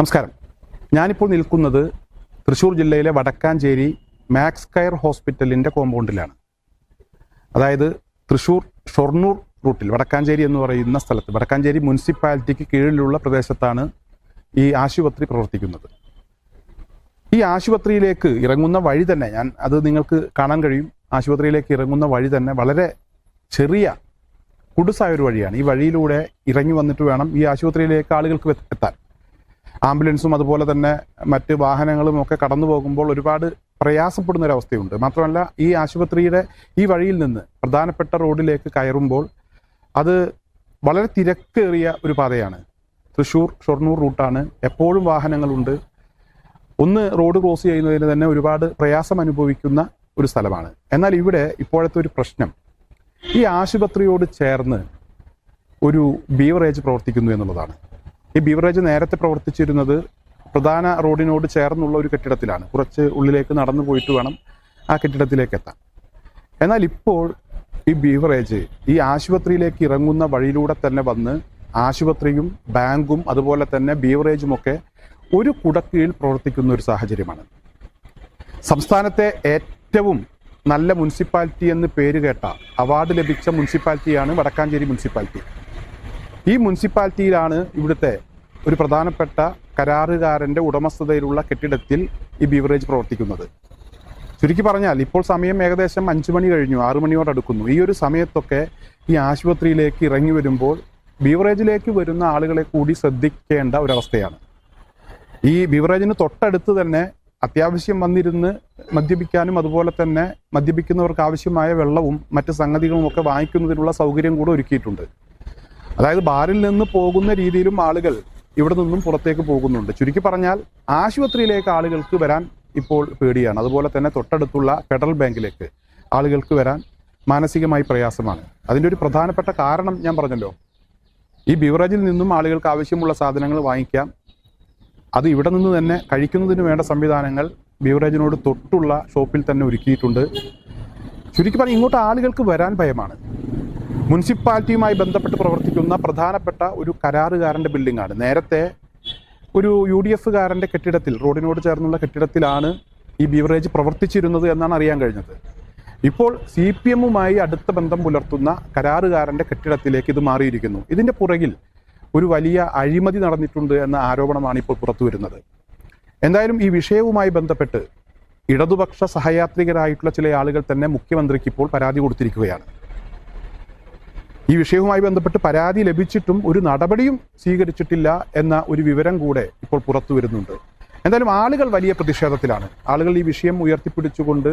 നമസ്കാരം. ഞാനിപ്പോൾ നിൽക്കുന്നത് തൃശ്ശൂർ ജില്ലയിലെ വടക്കാഞ്ചേരി മാക്സ് കയർ ഹോസ്പിറ്റലിന്റെ കോമ്പൗണ്ടിലാണ്. അതായത് തൃശ്ശൂർ ഷൊർണൂർ റൂട്ടിൽ വടക്കാഞ്ചേരി എന്ന് പറയുന്ന സ്ഥലത്ത് വടക്കാഞ്ചേരി മുനിസിപ്പാലിറ്റിക്ക് കീഴിലുള്ള പ്രദേശത്താണ് ഈ ആശുപത്രി പ്രവർത്തിക്കുന്നത്. ഈ ആശുപത്രിയിലേക്ക് ഇറങ്ങുന്ന വഴി തന്നെ ഞാൻ അത് നിങ്ങൾക്ക് കാണാൻ കഴിയും. ആശുപത്രിയിലേക്ക് ഇറങ്ങുന്ന വഴി തന്നെ വളരെ ചെറിയ കുടുസായ ഒരു വഴിയാണ്. ഈ വഴിയിലൂടെ ഇറങ്ങി വന്നിട്ട് വേണം ഈ ആശുപത്രിയിലേക്ക് ആളുകൾക്ക് എത്താൻ. ആംബുലൻസും അതുപോലെ തന്നെ മറ്റ് വാഹനങ്ങളും ഒക്കെ കടന്നു പോകുമ്പോൾ ഒരുപാട് പ്രയാസപ്പെടുന്ന ഒരു അവസ്ഥയുണ്ട് മാത്രമല്ല ഈ ആശുപത്രിയുടെ ഈ വഴിയിൽ നിന്ന് പ്രധാനപ്പെട്ട റോഡിലേക്ക് കയറുമ്പോൾ അത് വളരെ തിരക്കേറിയ ഒരു പാതയാണ്. തൃശ്ശൂർ ഷൊർണൂർ റൂട്ടാണ്. എപ്പോഴും വാഹനങ്ങളുണ്ട്. ഒന്ന് റോഡ് ക്രോസ് ചെയ്യുന്നതിന് തന്നെ ഒരുപാട് പ്രയാസം അനുഭവിക്കുന്ന ഒരു സ്ഥലമാണ്. എന്നാൽ ഇവിടെ ഇപ്പോഴത്തെ ഒരു പ്രശ്നം. ഈ ആശുപത്രിയോട് ചേർന്ന് ഒരു ബീവറേജ് പ്രവർത്തിക്കുന്നു എന്നുള്ളതാണ്. ഈ ബീവറേജ് നേരത്തെ പ്രവർത്തിച്ചിരുന്നത് പ്രധാന റോഡിനോട് ചേർന്നുള്ള ഒരു കെട്ടിടത്തിലാണ്. കുറച്ച് ഉള്ളിലേക്ക് നടന്നു പോയിട്ട് വേണം ആ കെട്ടിടത്തിലേക്ക് എത്താൻ. എന്നാൽ ഇപ്പോൾ ഈ ബീവറേജ് ഈ ആശുപത്രിയിലേക്ക് ഇറങ്ങുന്ന വഴിയിലൂടെ തന്നെ വന്ന് ആശുപത്രിയും ബാങ്കും അതുപോലെ തന്നെ ബീവറേജും ഒക്കെ ഒരു കുടക്കീഴിൽ പ്രവർത്തിക്കുന്ന ഒരു സാഹചര്യമാണ്. സംസ്ഥാനത്തെ ഏറ്റവും നല്ല മുനിസിപ്പാലിറ്റി എന്ന് പേര് കേട്ട അവാർഡ് ലഭിച്ച മുനിസിപ്പാലിറ്റിയാണ് വടക്കാഞ്ചേരി മുനിസിപ്പാലിറ്റി. ഈ മുനിസിപ്പാലിറ്റിയിലാണ് ഇവിടുത്തെ ഒരു പ്രധാനപ്പെട്ട കരാറുകാരന്റെ ഉടമസ്ഥതയിലുള്ള കെട്ടിടത്തിൽ ഈ ബീവറേജ് പ്രവർത്തിക്കുന്നത്. ചുരുക്കി പറഞ്ഞാൽ ഇപ്പോൾ സമയം ഏകദേശം അഞ്ചു മണി കഴിഞ്ഞു ആറു മണിയോട് അടുക്കുന്നു. ഈ ഒരു സമയത്തൊക്കെ ഈ ആശുപത്രിയിലേക്ക് ഇറങ്ങി വരുമ്പോൾ ബീവറേജിലേക്ക് വരുന്ന ആളുകളെ കൂടി ശ്രദ്ധിക്കേണ്ട ഒരവസ്ഥയാണ്. ഈ ബീവറേജിന് തൊട്ടടുത്ത് തന്നെ അത്യാവശ്യം വന്നിരുന്ന് മദ്യപിക്കാനും അതുപോലെ തന്നെ മദ്യപിക്കുന്നവർക്ക് ആവശ്യമായ വെള്ളവും മറ്റ് സംഗതികളും ഒക്കെ വാങ്ങിക്കുന്നതിനുള്ള സൗകര്യം കൂടെ ഒരുക്കിയിട്ടുണ്ട്. അതായത് ബാറിൽ നിന്ന് പോകുന്ന രീതിയിലും ആളുകൾ ഇവിടെ നിന്നും പുറത്തേക്ക് പോകുന്നുണ്ട്. ചുരുക്കി പറഞ്ഞാൽ ആശുപത്രിയിലേക്ക് ആളുകൾക്ക് വരാൻ ഇപ്പോൾ പേടിയാണ്. അതുപോലെ തന്നെ തൊട്ടടുത്തുള്ള ഫെഡറൽ ബാങ്കിലേക്ക് ആളുകൾക്ക് വരാൻ മാനസികമായി പ്രയാസമാണ്. അതിന്റെ ഒരു പ്രധാനപ്പെട്ട കാരണം ഞാൻ പറഞ്ഞല്ലോ. ഈ ബിവറേജിൽ നിന്നും ആളുകൾക്ക് ആവശ്യമുള്ള സാധനങ്ങൾ വാങ്ങിക്കാം. അത് ഇവിടെ നിന്ന് തന്നെ കഴിക്കുന്നതിന് വേണ്ട സംവിധാനങ്ങൾ ബിവറേജിനോട് തൊട്ടുള്ള ഷോപ്പിൽ തന്നെ ഒരുക്കിയിട്ടുണ്ട്. ചുരുക്കി പറഞ്ഞാൽ ഇങ്ങോട്ട് ആളുകൾക്ക് വരാൻ ഭയമാണ്. മുനിസിപ്പാലിറ്റിയുമായി ബന്ധപ്പെട്ട് പ്രവർത്തിക്കുന്ന പ്രധാനപ്പെട്ട ഒരു കരാറുകാരന്റെ ബിൽഡിംഗാണ് നേരത്തെ ഒരു യു ഡി എഫുകാരന്റെ കെട്ടിടത്തിൽ റോഡിനോട് ചേർന്നുള്ള കെട്ടിടത്തിലാണ് ഈ ബീവറേജ് പ്രവർത്തിച്ചിരുന്നത് എന്നാണ് അറിയാൻ കഴിഞ്ഞത്. ഇപ്പോൾ സി പി എമ്മുമായി അടുത്ത ബന്ധം പുലർത്തുന്ന കരാറുകാരന്റെ കെട്ടിടത്തിലേക്ക് ഇത് മാറിയിരിക്കുന്നു. ഇതിന്റെ പുറകിൽ ഒരു വലിയ അഴിമതി നടന്നിട്ടുണ്ട് എന്ന ആരോപണമാണ് ഇപ്പോൾ പുറത്തു വരുന്നത്. എന്തായാലും ഈ വിഷയവുമായി ബന്ധപ്പെട്ട് ഇടതുപക്ഷ സഹയാത്രികരായിട്ടുള്ള ചില ആളുകൾ തന്നെ മുഖ്യമന്ത്രിക്ക് ഇപ്പോൾ പരാതി കൊടുത്തിരിക്കുകയാണ്. ഈ വിഷയവുമായി ബന്ധപ്പെട്ട് പരാതി ലഭിച്ചിട്ടും ഒരു നടപടിയും സ്വീകരിച്ചിട്ടില്ല എന്ന ഒരു വിവരം കൂടെ ഇപ്പോൾ പുറത്തു വരുന്നുണ്ട്. എന്തായാലും ആളുകൾ വലിയ പ്രതിഷേധത്തിലാണ്. ആളുകൾ ഈ വിഷയം ഉയർത്തിപ്പിടിച്ചുകൊണ്ട്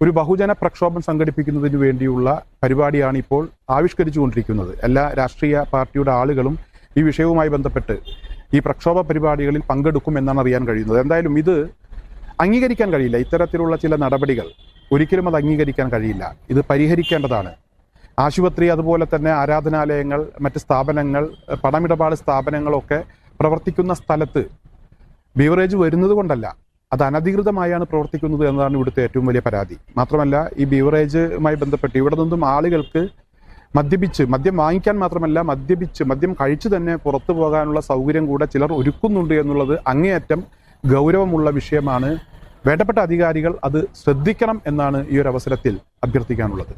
ഒരു ബഹുജന പ്രക്ഷോഭം സംഘടിപ്പിക്കുന്നതിന് വേണ്ടിയുള്ള പരിപാടിയാണ് ഇപ്പോൾ ആവിഷ്കരിച്ചുകൊണ്ടിരിക്കുന്നത്. എല്ലാ രാഷ്ട്രീയ പാർട്ടിയുടെ ആളുകളും ഈ വിഷയവുമായി ബന്ധപ്പെട്ട് ഈ പ്രക്ഷോഭ പരിപാടികളിൽ പങ്കെടുക്കും എന്നാണ് അറിയാൻ കഴിയുന്നത്. എന്തായാലും ഇത് അംഗീകരിക്കാൻ കഴിയില്ല. ഇത്തരത്തിലുള്ള ചില നടപടികൾ ഒരിക്കലും അത് അംഗീകരിക്കാൻ കഴിയില്ല. ഇത് പരിഹരിക്കേണ്ടതാണ്. ആശുപത്രി അതുപോലെ തന്നെ ആരാധനാലയങ്ങൾ മറ്റ് സ്ഥാപനങ്ങൾ പണമിടപാട് സ്ഥാപനങ്ങളൊക്കെ പ്രവർത്തിക്കുന്ന സ്ഥലത്ത് ബീവറേജ് വരുന്നത് കൊണ്ടല്ല അത് അനധികൃതമായാണ് പ്രവർത്തിക്കുന്നത് എന്നതാണ് ഇവിടുത്തെ ഏറ്റവും വലിയ പരാതി. മാത്രമല്ല ഈ ബീവറേജുമായി ബന്ധപ്പെട്ട് ഇവിടെ നിന്നും ആളുകൾക്ക് മദ്യപിച്ച് മദ്യം വാങ്ങിക്കാൻ മാത്രമല്ല മദ്യപിച്ച് മദ്യം കഴിച്ചു തന്നെ പുറത്തു പോകാനുള്ള സൗകര്യം കൂടെ ചിലർ ഒരുക്കുന്നുണ്ട് എന്നുള്ളത് അങ്ങേയറ്റം ഗൗരവമുള്ള വിഷയമാണ്. വേണ്ടപ്പെട്ട അധികാരികൾ അത് ശ്രദ്ധിക്കണം എന്നാണ് ഈ ഒരു അവസരത്തിൽ അഭ്യർത്ഥിക്കാനുള്ളത്.